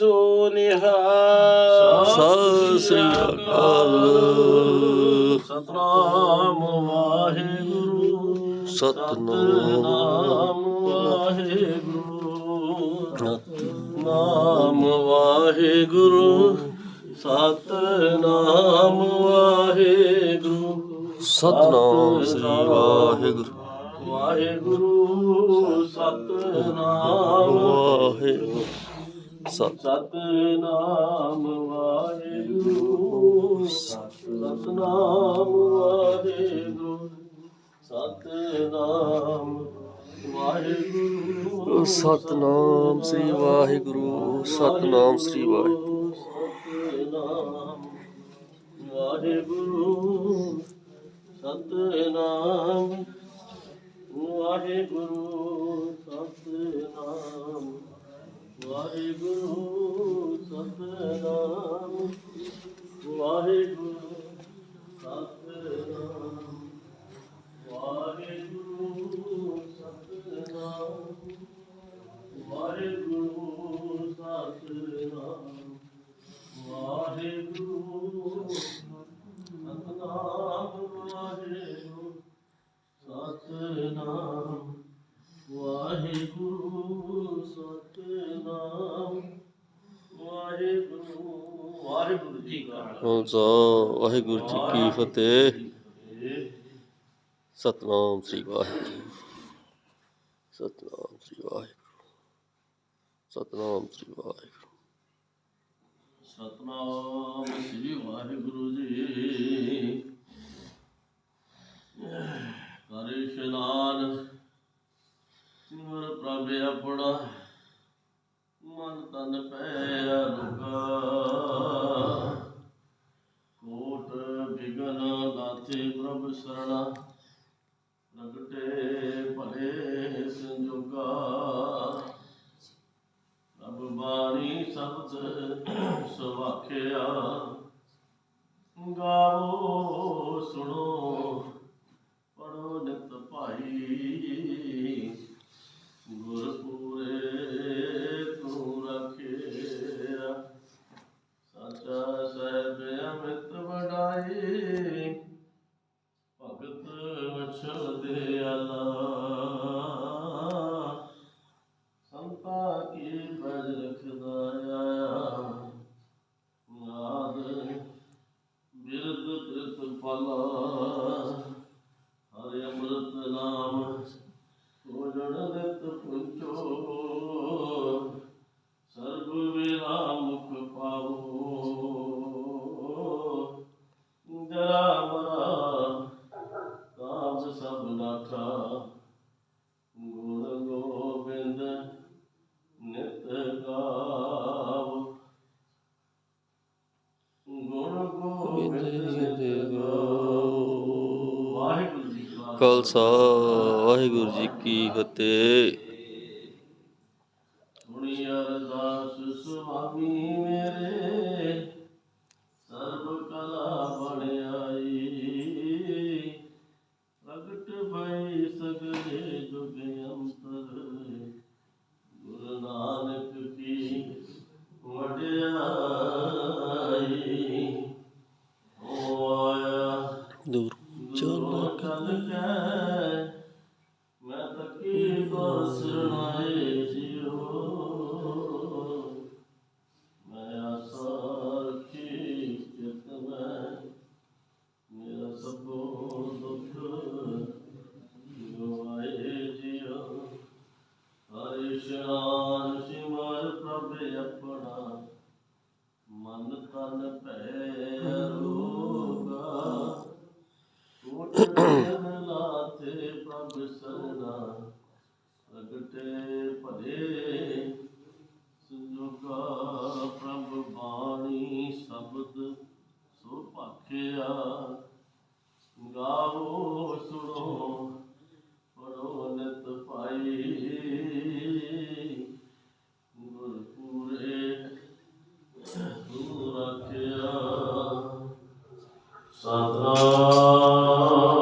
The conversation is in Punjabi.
ਸੋ ਨਿਹਾਲ। ਸਤਿ ਸ੍ਰੀ ਅਕਾਲ। ਸਤਨਾਮ ਵਾਹਿਗੁਰੂ। ਸਤਨਾਮ ਨਾਮ ਵਾਹਿਗੁਰੂ। ਨਾਮ ਵਾਹਿਗੁਰੂ। ਸਤਨਾਮ ਵਾਹਿਗੁਰੂ। ਸਤਨਾਮ ਸ੍ਰੀ ਵਾਹਿਗੁਰੂ। ਵਾਹਿਗੁਰੂ। ਸਤਨਾਮ ਵਾਹਿਗੁਰੂ। ਸਤਨਾਮ ਵਾਹਿਗੁਰੂ। ਸਤਨਾਮ ਵਾਹਿਗੁਰੂ। ਸਤਨਾਮ ਵਾਹਿਗੁਰੂ। ਸਤਨਾਮ ਸ੍ਰੀ ਵਾਹਿਗੁਰੂ। ਸਤਨਾਮ ਸ੍ਰੀ ਵਾਹਿਗੁਰੂ। ਸਤਨਾਮ ਵਾਹਿਗੁਰੂ। ਸਤਨਾਮ ਵਾਹਿਗੁਰੂ। ਸਤਨਾਮ ਵਾਹਿਗੁਰੂ ਸਤਨਾਮ ਵਾਹਿਗੁਰੂ ਜੀ ਕਾ ਖਾਲਸਾ ਵਾਹਿਗੁਰੂ ਜੀ ਕੀ ਫਤਿਹ ਖਾਲਸਾ ਸਤਨਾਮ ਸ੍ਰੀ ਵਾਹਿਗੁਰੂ ਸਤਨਾਮ ਸ੍ਰੀ ਵਾਹਿਗੁਰੂ ਸਤਨਾਮ ਸ੍ਰੀ ਵਾਹਿਗੁਰੂ ਸਤਨਾਮ ਸ੍ਰੀ ਵਾਹਿਗੁਰੂ ਜੀ ਕਰੇ ਇਸ਼ਨਾਨ ਸਿਮਰ ਪ੍ਰਭ ਆਪਣਾ ਮਨ ਤਨ ਪੈ ਰੁਗਾ ਦਾਤੇ ਪ੍ਰਭ ਸਰਣਾ ਪ੍ਰਗਟੇ ਭਲੇ ਸੰਜੋਗਾ। ਪ੍ਰਭ ਬਾਣੀ ਸ਼ਬਦ ਸਵਾਖਿਆ। ਗਾਵੋ, ਸੁਣੋ ਪੜੋ ਨਿਤ ਭਾਈ। ਵਛਲ ਦੇ ਆਲਾ ਸੰਤਾ ਕੀ ਬਜ ਰਖਦਾ ਆਇਆ ਨਾਦ ਬਿਰਦ ਤ੍ਰਿਤ ਪਲਾ ਹਰਿ ਅੰਮ੍ਰਿਤ ਨਾਮ ਕੋਜਣ ਨਿਤ ਪੁੰਚੋ। ਖਾਲਸਾ ਵਾਹਿਗੁਰੂ ਜੀ ਕੀ ਫਤਿਹ ਸੁਣੀ ਅਰਦਾਸ ਸੁਆਮੀ ਮੇਰੇ ਸਰਬ ਕਲਾ ਬਣ ਆਈ ਪ੍ਰਗਟ ਭਈ ਸਗਲੇ ਜੁਗ ਅੰਤਰ ਗੁਰੂ ਨਾਨਕ ਕੀ ਵਡਿਆਈ ਹੋ ਆਇਆ ਦੂਰ চলক तेरा गाओ सुनो रोनत पाई।